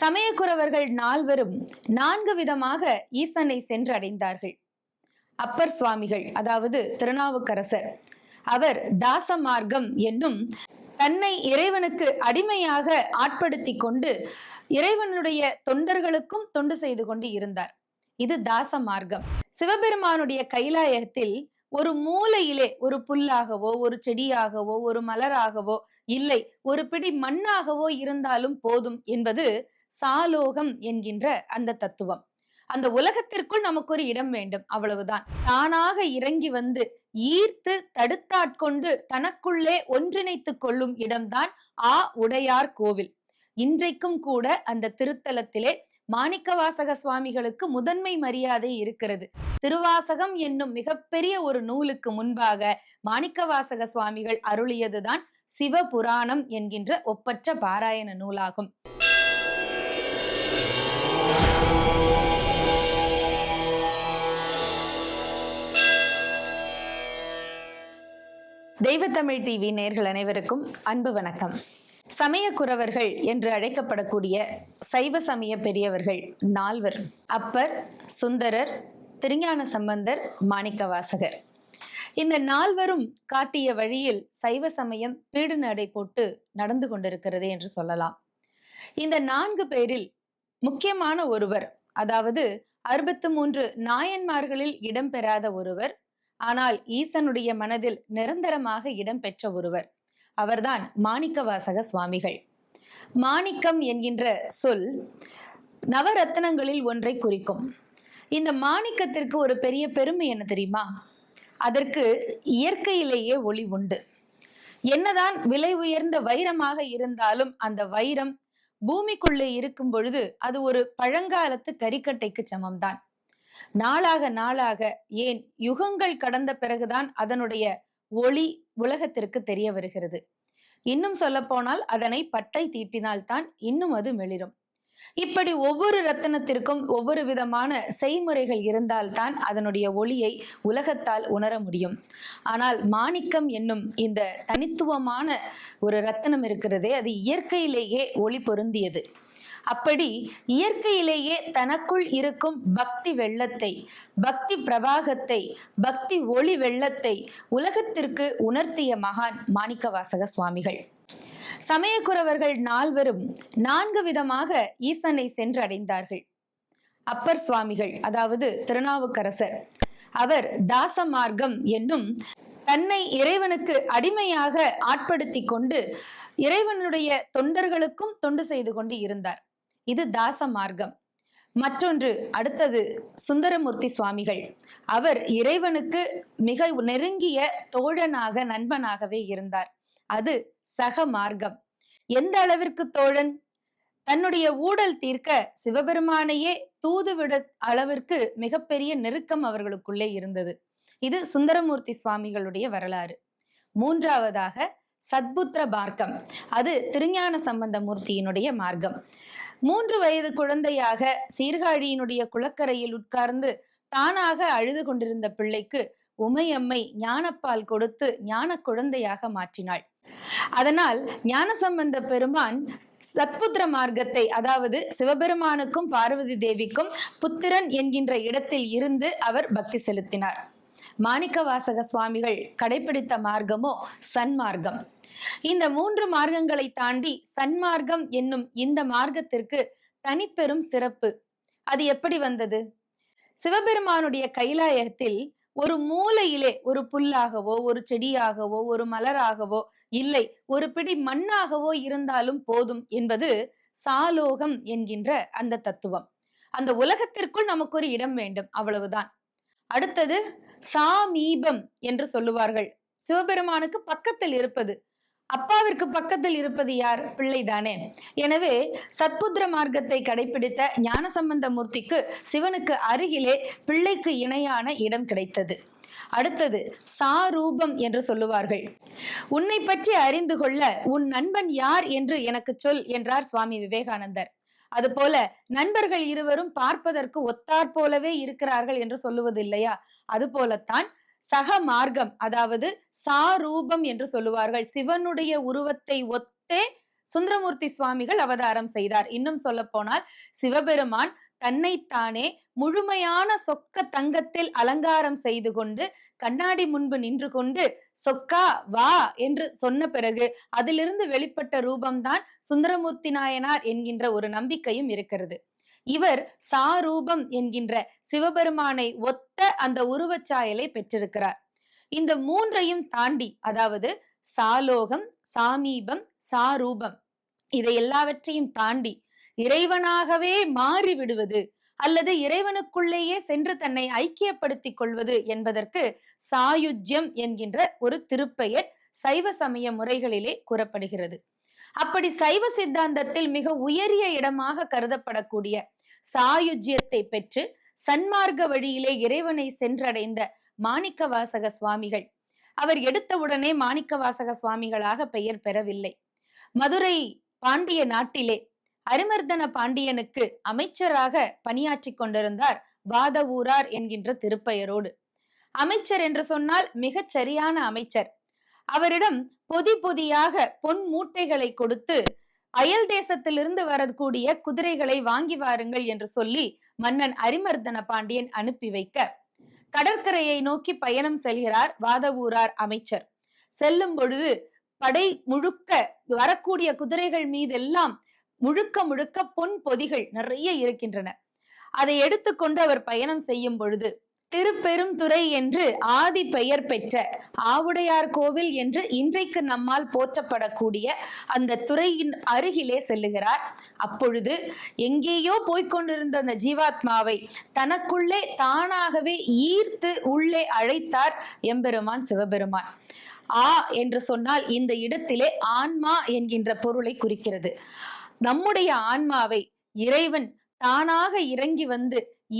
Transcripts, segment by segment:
சமயக்குறவர்கள் நால்வரும் நான்கு விதமாக ஈசனை சென்றடைந்தார்கள். அப்பர் சுவாமிகள் அதாவது திருநாவுக்கரசர் அவர் தாச மார்க்கம் என்னும் தன்னை இறைவனுக்கு அடிமையாக ஆட்படுத்தி கொண்டு இறைவனுடைய தொண்டர்களுக்கும் தொண்டு செய்து கொண்டு இருந்தார். இது தாச மார்க்கம் சிவபெருமானுடைய கைலாயத்தில் ஒரு மூலையிலே ஒரு புல்லாகவோ ஒரு செடியாகவோ ஒரு மலராகவோ இல்லை ஒரு பிடி மண்ணாகவோ இருந்தாலும் போதும் என்பது சாலோகம் என்கின்ற அந்த தத்துவம். அந்த உலகத்திற்குள் நமக்கு ஒரு இடம் வேண்டும் அவ்வளவுதான். தானாக இறங்கி வந்து ஈர்த்து தடுத்தாட்கொண்டு தனக்குள்ளே ஒன்றிணைத்துக் கொள்ளும் இடம்தான் ஆ உடையார் கோவில். இன்றைக்கும் கூட அந்த திருத்தலத்திலே மாணிக்கவாசக சுவாமிகளுக்கு முதன்மை மரியாதை இருக்கிறது. திருவாசகம் என்னும் மிகப்பெரிய ஒரு நூலுக்கு முன்பாக மாணிக்கவாசக சுவாமிகள் அருளியதுதான் சிவபுராணம் என்கின்ற ஒப்பற்ற பாராயண நூலாகும். தெய்வத்தமிழ் டிவி நேர்கள் அனைவருக்கும் அன்பு வணக்கம். சமய குறவர்கள் என்று அழைக்கப்படக்கூடிய சைவ சமய பெரியவர்கள் நால்வர் அப்பர் சுந்தரர் திருஞான சம்பந்தர் மாணிக்கவாசகர். இந்த நால்வரும் காட்டிய வழியில் சைவ சமயம் பீடு நடை போட்டு நடந்து கொண்டிருக்கிறது என்று சொல்லலாம். இந்த நான்கு பேரில் முக்கியமான ஒருவர் அதாவது அறுபத்து மூன்று நாயன்மார்களில் இடம்பெறாத ஒருவர் ஆனால் ஈசனுடைய மனதில் நிரந்தரமாக இடம்பெற்ற ஒருவர். அவர்தான் மாணிக்கவாசக சுவாமிகள். மாணிக்கம் என்கின்ற சொல் நவரத்னங்களில் ஒன்றை குறிக்கும். இந்த மாணிக்கத்திற்கு ஒரு பெரிய பெருமை என்ன தெரியுமா? அதற்கு இயற்கையிலேயே ஒளி உண்டு. என்னதான் விலை உயர்ந்த வைரமாக இருந்தாலும் அந்த வைரம் பூமிக்குள்ளே இருக்கும் பொழுது அது ஒரு பழங்காலத்து கரிக்கட்டைக்கு சமம்தான். நாளாக நாளாக ஏன் யுகங்கள் கடந்த பிறகுதான் அதனுடைய ஒளி உலகத்திற்கு தெரிய வருகிறது. இன்னும் சொல்ல போனால் அதனை பட்டை தீட்டினால்தான் இன்னும் அது மெளிரும் இப்படி ஒவ்வொரு ரத்தனத்திற்கும் ஒவ்வொரு விதமான செய்முறைகள் இருந்தால்தான் அதனுடைய ஒளியை உலகத்தால் உணர முடியும். ஆனால் மாணிக்கம் என்னும் இந்த தனித்துவமான ஒரு ரத்தினம் இருக்கிறதே அது இயற்கையிலேயே ஒளி பொருந்தியது. அப்படி இயற்கையிலேயே தனக்குள் இருக்கும் பக்தி வெள்ளத்தை பக்தி பிரவாகத்தை பக்தி ஒளி வெள்ளத்தை உலகத்திற்கு உணர்த்திய மகான் மாணிக்கவாசக சுவாமிகள். சமயக்குறவர்கள் நால்வரும் நான்கு விதமாக ஈசனை சென்றடைந்தார்கள். அப்பர் சுவாமிகள் அதாவது திருநாவுக்கரசர் அவர் தாச மார்க்கம் என்னும் தன்னை இறைவனுக்கு அடிமையாக ஆட்படுத்தி கொண்டு இறைவனுடைய தொண்டர்களுக்கும் தொண்டு செய்து கொண்டு இருந்தார். இது தாச மார்க்கம். மற்றொன்று அடுத்தது சுந்தரமூர்த்தி சுவாமிகள். அவர் இறைவனுக்கு மிக நெருங்கிய தோழனாக நண்பனாகவே இருந்தார். அது சக மார்க்கம். எந்த அளவிற்கு தோழன்? தன்னுடைய ஊழல் தீர்க்க சிவபெருமானையே தூதுவிட அளவிற்கு மிகப்பெரிய நெருக்கம் அவர்களுக்குள்ளே இருந்தது. இது சுந்தரமூர்த்தி சுவாமிகளுடைய வரலாறு. மூன்றாவதாக சத்புத்திர மார்க்கம் அது திருஞான சம்பந்த மூர்த்தியினுடைய மார்க்கம். மூன்று வயது குழந்தையாக சீர்காழியினுடைய குளக்கரையில் உட்கார்ந்து தானாக அழுது கொண்டிருந்த பிள்ளைக்கு உமையம்மை ஞானப்பால் கொடுத்து ஞான குழந்தையாக மாற்றினாள். அதனால் ஞானசம்பந்த பெருமான் சத்புத்திர மார்க்கத்தை அதாவது சிவபெருமானுக்கும் பார்வதி தேவிக்கும் புத்திரன் என்கின்ற இடத்தில் இருந்து அவர் பக்தி செலுத்தினார். மாணிக்கவாசக சுவாமிகள் கடைபிடித்த மார்க்கமோ சன்மார்க்கம். இந்த மூன்று மார்க்கங்களை தாண்டி சன்மார்க்கம் என்னும் இந்த மார்க்கத்திற்கு தனிப்பெரும் சிறப்பு. அது எப்படி வந்தது? சிவபெருமானுடைய கைலாயத்தில் ஒரு மூலையிலே ஒரு புல்லாகவோ ஒரு செடியாகவோ ஒரு மலராகவோ இல்லை ஒரு பிடி மண்ணாகவோ இருந்தாலும் போதும் என்பது சாலோகம் என்கின்ற அந்த தத்துவம். அந்த உலகத்திற்குள் நமக்கு ஒரு இடம் வேண்டும் அவ்வளவுதான். அடுத்தது சாமீபம் என்று சொல்லுவார்கள். சிவபெருமானுக்கு பக்கத்தில் இருப்பது. அப்பாவிற்கு பக்கத்தில் இருப்பது யார்? பிள்ளைதானே. எனவே சத்புத்திர மார்க்கத்தை கடைபிடித்த ஞானசம்பந்த மூர்த்திக்கு சிவனுக்கு அருகிலே பிள்ளைக்கு இணையான இடம் கிடைத்தது. அடுத்தது சாரூபம் என்று சொல்லுவார்கள். உன்னை பற்றி அறிந்து கொள்ள உன் நண்பன் யார் என்று எனக்கு சொல் என்றார் சுவாமி விவேகானந்தர். அதுபோல நண்பர்கள் இருவரும் பார்ப்பதற்கு ஒத்தாற் போலவே இருக்கிறார்கள் என்று சொல்லுவது இல்லையா அது போலத்தான் சக மார்க்கம் அதாவது சாரூபம் என்று சொல்லுவார்கள். சிவனுடைய உருவத்தை ஒத்தே சுந்தரமூர்த்தி சுவாமிகள் அவதாரம் செய்தார். இன்னும் சொல்ல போனால் சிவபெருமான் தன்னைத்தானே முழுமையான சொக்க தங்கத்தில் அலங்காரம் செய்து கொண்டு கண்ணாடி முன்பு நின்று கொண்டு சொக்கா வா என்று சொன்ன பிறகு அதிலிருந்து வெளிப்பட்ட ரூபம்தான் சுந்தரமூர்த்தி நாயனார் என்கின்ற ஒரு நம்பிக்கையும் இருக்கிறது. இவர் சாரூபம் என்கின்ற சிவபெருமானை ஒத்த அந்த உருவச்சாயலை பெற்றிருக்கிறார். இந்த மூன்றையும் தாண்டி அதாவது சாலோகம் சாமீபம் சாரூபம் இதை எல்லாவற்றையும் தாண்டி இறைவனாகவே மாறி விடுவது அல்லது இறைவனுக்குள்ளேயே சென்று தன்னை ஐக்கியப்படுத்திக் கொள்வது என்பதற்கு சாயுஜ்யம் என்கின்ற ஒரு திருப்பெயர் சைவ சமய முறைகளிலே கூறப்படுகிறது. அப்படி சைவ சித்தாந்தத்தில் மிக உயரிய இடமாக கருதப்படக்கூடிய சாயுஜ்யத்தை பெற்று சன்மார்க்க வழியிலே இறைவனை சென்றடைந்த மாணிக்க வாசக சுவாமிகள் அவர் எடுத்தவுடனே மாணிக்க வாசக சுவாமிகளாக பெயர் பெறவில்லை. மதுரை பாண்டிய நாட்டிலே அரிமர்தன பாண்டியனுக்கு அமைச்சராக பணியாற்றி கொண்டிருந்தார் வாதவூரார் என்கின்ற திருப்பெயரோடு. அமைச்சர் என்று சொன்னால் மிகச் சரியான அமைச்சர். அவரிடம் பொதி பொதியாக பொன் மூட்டைகளை கொடுத்து அயல் தேசத்திலிருந்து வரக்கூடிய குதிரைகளை வாங்கி வாருங்கள் என்று சொல்லி மன்னன் அரிமர்தன பாண்டியன் அனுப்பி வைக்க. கடற்கரையை நோக்கி பயணம் செல்கிறார் வாதவூரார் அமைச்சர். செல்லும் பொழுது படை முழுக்க வரக்கூடிய குதிரைகள் மீதெல்லாம் முழுக்க முழுக்க பொன் பொதிகள் நிறைய இருக்கின்றன. அதை எடுத்துக்கொண்டு அவர் பயணம் செய்யும் பொழுது திருப்பெருந்துறை என்று ஆதி பெயர் பெற்ற ஆவுடையார் கோவில் என்று இன்றைக்கு நம்மால் போற்றப்படக்கூடிய அந்த துறையின் அருகிலே செல்லுகிறார். அப்பொழுது எங்கேயோ போய்க்கொண்டிருந்த அந்த ஜீவாத்மாவை தனக்குள்ளே தானாகவே ஈர்த்து உள்ளே அழைத்தார் எம்பெருமான் சிவபெருமான். ஆ என்று சொன்னால் இந்த இடத்திலே ஆன்மா என்கின்ற பொருளை குறிக்கிறது. நம்முடைய ஆன்மாவை இறைவன் தானாக இறங்கி வந்து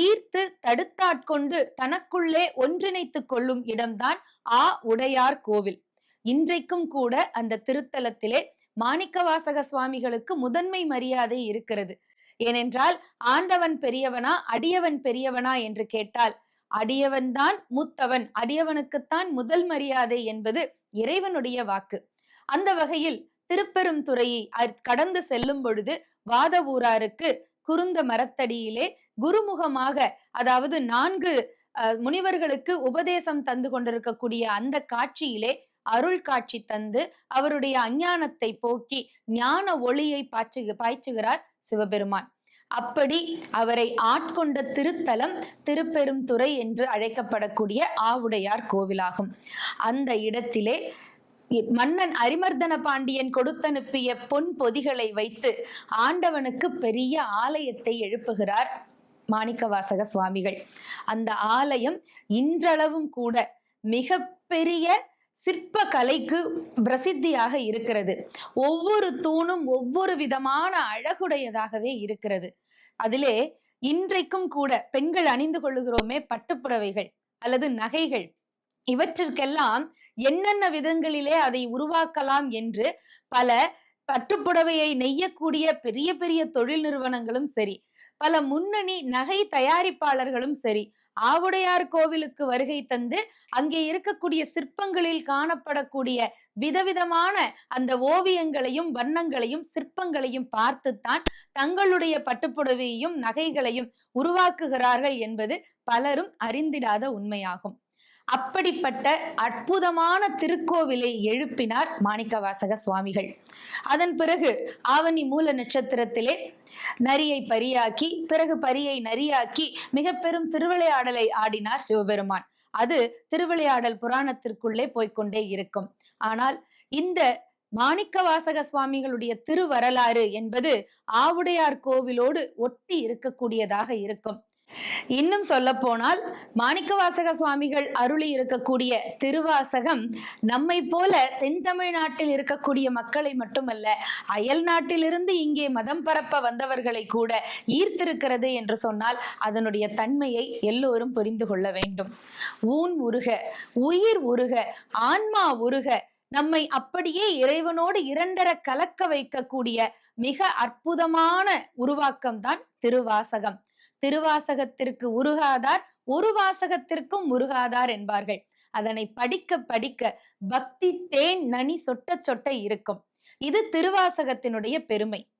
ஈர்த்து தடுத்தாட்கொண்டு தனக்குள்ளே ஒன்றிணைத்துக் கொள்ளும் இடம்தான் ஆ உடையார் கோவில். இன்றைக்கும் கூட அந்த திருத்தலத்திலே மாணிக்கவாசக சுவாமிகளுக்கு முதன்மை மரியாதை இருக்கிறது. ஏனென்றால் ஆண்டவன் பெரியவனா அடியவன் பெரியவனா என்று கேட்டால் அடியவன் தான் மூத்தவன் அடியவனுக்குத்தான் முதல் மரியாதை என்பது இறைவனுடைய வாக்கு. அந்த வகையில் திருப்பெரும் துறையை கடந்து செல்லும் பொழுது வாதவூராருக்கு குருந்த மரத்தடியிலே குருமுகமாக அதாவது நான்கு முனிவர்களுக்கு உபதேசம் தந்து கொண்டிருக்கக்கூடிய அந்த காட்சியிலே அருள் காட்சி தந்து அவருடைய அஞ்ஞானத்தை போக்கி ஞான ஒளியை பாய்ச்சு பாய்ச்சுகிறார் சிவபெருமான். அப்படி அவரை ஆட்கொண்ட திருத்தலம் திருப்பெரும் துறை என்று அழைக்கப்படக்கூடிய ஆவுடையார் கோவிலாகும். அந்த இடத்திலே மன்னன் அரிமர்தன பாண்டியன் கொடுத்தனுப்பிய பொன் பொதிகளை வைத்து ஆண்டவனுக்கு பெரிய ஆலயத்தை எழுப்புகிறார் மாணிக்கவாசக சுவாமிகள். அந்த ஆலயம் இன்றளவும் கூட மிக பெரிய சிற்ப கலைக்கு பிரசித்தியாக இருக்கிறது. ஒவ்வொரு தூணும் ஒவ்வொரு விதமான அழகுடையதாகவே இருக்கிறது. அதிலே இன்றைக்கும் கூட பெண்கள் அணிந்து கொள்ளுகிறோமே பட்டுப்புடவைகள் அல்லது நகைகள். இவற்றிற்கெல்லாம் என்னென்ன விதங்களிலே அதை உருவாக்கலாம் என்று பல பட்டுப்புடவையை நெய்யக்கூடிய பெரிய பெரிய தொழில் நிறுவனங்களும் சரி பல முன்னணி நகை தயாரிப்பாளர்களும் சரி ஆவுடையார் கோவிலுக்கு வருகை தந்து அங்கே இருக்கக்கூடிய சிற்பங்களில் காணப்படக்கூடிய விதவிதமான அந்த ஓவியங்களையும் வண்ணங்களையும் சிற்பங்களையும் பார்த்துத்தான் தங்களுடைய பட்டுப்புடவையையும் நகைகளையும் உருவாக்குகிறார்கள் என்பது பலரும் அறிந்திடாத உண்மையாகும். அப்படிப்பட்ட அற்புதமான திருக்கோவிலை எழுப்பினார் மாணிக்கவாசக சுவாமிகள். அதன் பிறகு ஆவணி மூல நட்சத்திரத்திலே நரியை பரியாக்கி பிறகு பரியை நரியாக்கி மிக பெரும் திருவிளையாடலை ஆடினார் சிவபெருமான். அது திருவிளையாடல் புராணத்திற்குள்ளே போய்கொண்டே இருக்கும். ஆனால் இந்த மாணிக்கவாசக சுவாமிகளுடைய திருவரலாறு என்பது ஆவுடையார் கோவிலோடு ஒட்டி இருக்கக்கூடியதாக இருக்கும். இன்னும் சொல்ல போனால் மாணிக்கவாசக சுவாமிகள் அருளி இருக்கக்கூடிய திருவாசகம் நம்மை போல தென் தமிழ்நாட்டில் இருக்கக்கூடிய மக்களை மட்டுமல்ல அயல் நாட்டிலிருந்து இங்கே மதம் பரப்ப வந்தவர்களை கூட ஈர்த்திருக்கிறது என்று சொன்னால் அதனுடைய தன்மையை எல்லோரும் புரிந்து கொள்ள வேண்டும். ஊன் உருக உயிர் உருக ஆன்மா உருக நம்மை அப்படியே இறைவனோடு இரண்டர கலக்க வைக்கக்கூடிய மிக அற்புதமான உருவாக்கம் தான் திருவாசகம். திருவாசகத்திற்கு உருகாதார் ஒரு வாசகத்திற்கும் உருகாதார் என்பார்கள். அதனை படிக்க படிக்க பக்தி தேன் நனி சொட்ட சொட்ட இருக்கும். இது திருவாசகத்தினுடைய பெருமை.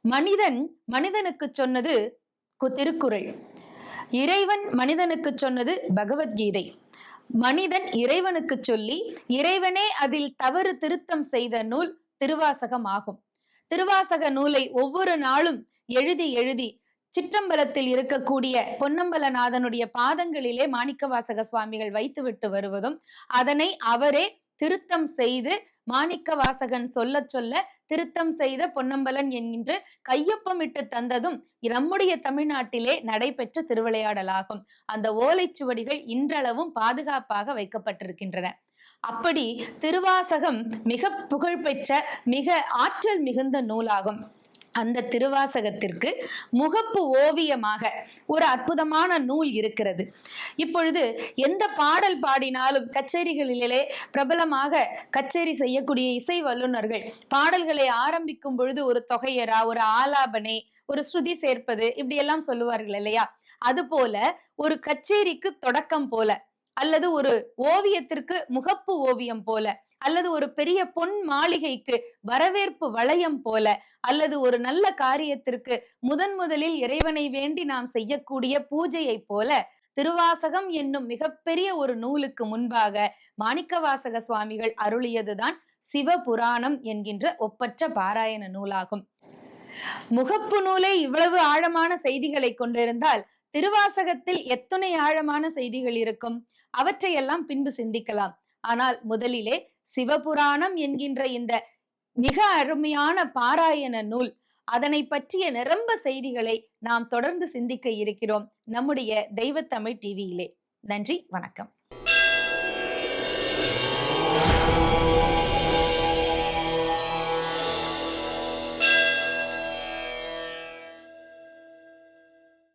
மனிதன் மனிதனுக்கு சொன்னது கு- திருக்குறள். இறைவன் மனிதனுக்கு சொன்னது பகவத்கீதை. மனிதன் இறைவனுக்கு சொல்லி இறைவனே அதில் தவறு திருத்தம் செய்த நூல் திருவாசகம் ஆகும் திருவாசக நூலை ஒவ்வொரு நாளும் எழுதி எழுதி சிற்றம்பலத்தில் இருக்கக்கூடிய பொன்னம்பலநாதனுடைய பாதங்களிலே மாணிக்கவாசக சுவாமிகள் வைத்துவிட்டு வருவதும் அதனை அவரே திருத்தம் செய்து மாணிக்க வாசகன் சொல்ல சொல்ல திருத்தம் செய்த பொன்னம்பலன் என்கின்ற கையொப்பமிட்டு தந்ததும் நம்முடைய தமிழ்நாட்டிலே நடைபெற்ற திருவிளையாடலாகும். அந்த ஓலைச்சுவடிகள் இன்றளவும் பாதுகாப்பாக வைக்கப்பட்டிருக்கின்றன. அப்படி திருவாசகம் மிக புகழ்பெற்ற மிக ஆற்றல் மிகுந்த நூலாகும். அந்த திருவாசகத்திற்கு முகப்பு ஓவியமாக ஒரு அற்புதமான நூல் இருக்கிறது. இப்பொழுது எந்த பாடல் பாடினாலும் கச்சேரிகளிலே பிரபலமாக கச்சேரி செய்யக்கூடிய இசை வல்லுநர்கள் பாடல்களை ஆரம்பிக்கும் பொழுது ஒரு தொகையரா ஒரு ஆலாபனை ஒரு ஸ்ருதி சேர்ப்பது இப்படி எல்லாம் சொல்லுவார்கள் இல்லையா? அது போல ஒரு கச்சேரிக்கு தொடக்கம் போல அல்லது ஒரு ஓவியத்திற்கு முகப்பு ஓவியம் போல அல்லது ஒரு பெரிய பொன் மாளிகைக்கு வரவேற்பு வளையம் போல அல்லது ஒரு நல்ல காரியத்திற்கு முதன் முதலில் இறைவனை வேண்டி நாம் செய்யக்கூடிய பூஜையை போல திருவாசகம் என்னும் மிகப்பெரிய ஒரு நூலுக்கு முன்பாக மாணிக்கவாசக சுவாமிகள் அருளியதுதான் சிவபுராணம் என்கின்ற ஒப்பற்ற பாராயண நூலாகும். முகப்பு நூலே இவ்வளவு ஆழமான செய்திகளை கொண்டிருந்தால் திருவாசகத்தில் எத்தனை ஆழமான செய்திகள் இருக்கும்? அவற்றையெல்லாம் பின்பு சிந்திக்கலாம். ஆனால் முதலிலே சிவபுராணம் என்கின்ற இந்த மிக அருமையான பாராயண நூல் அதனை பற்றிய நிரம்ப செய்திகளை நாம் தொடர்ந்து சிந்திக்க இருக்கிறோம். நம்முடைய தெய்வத்தமிழ் டிவியிலே. நன்றி வணக்கம்.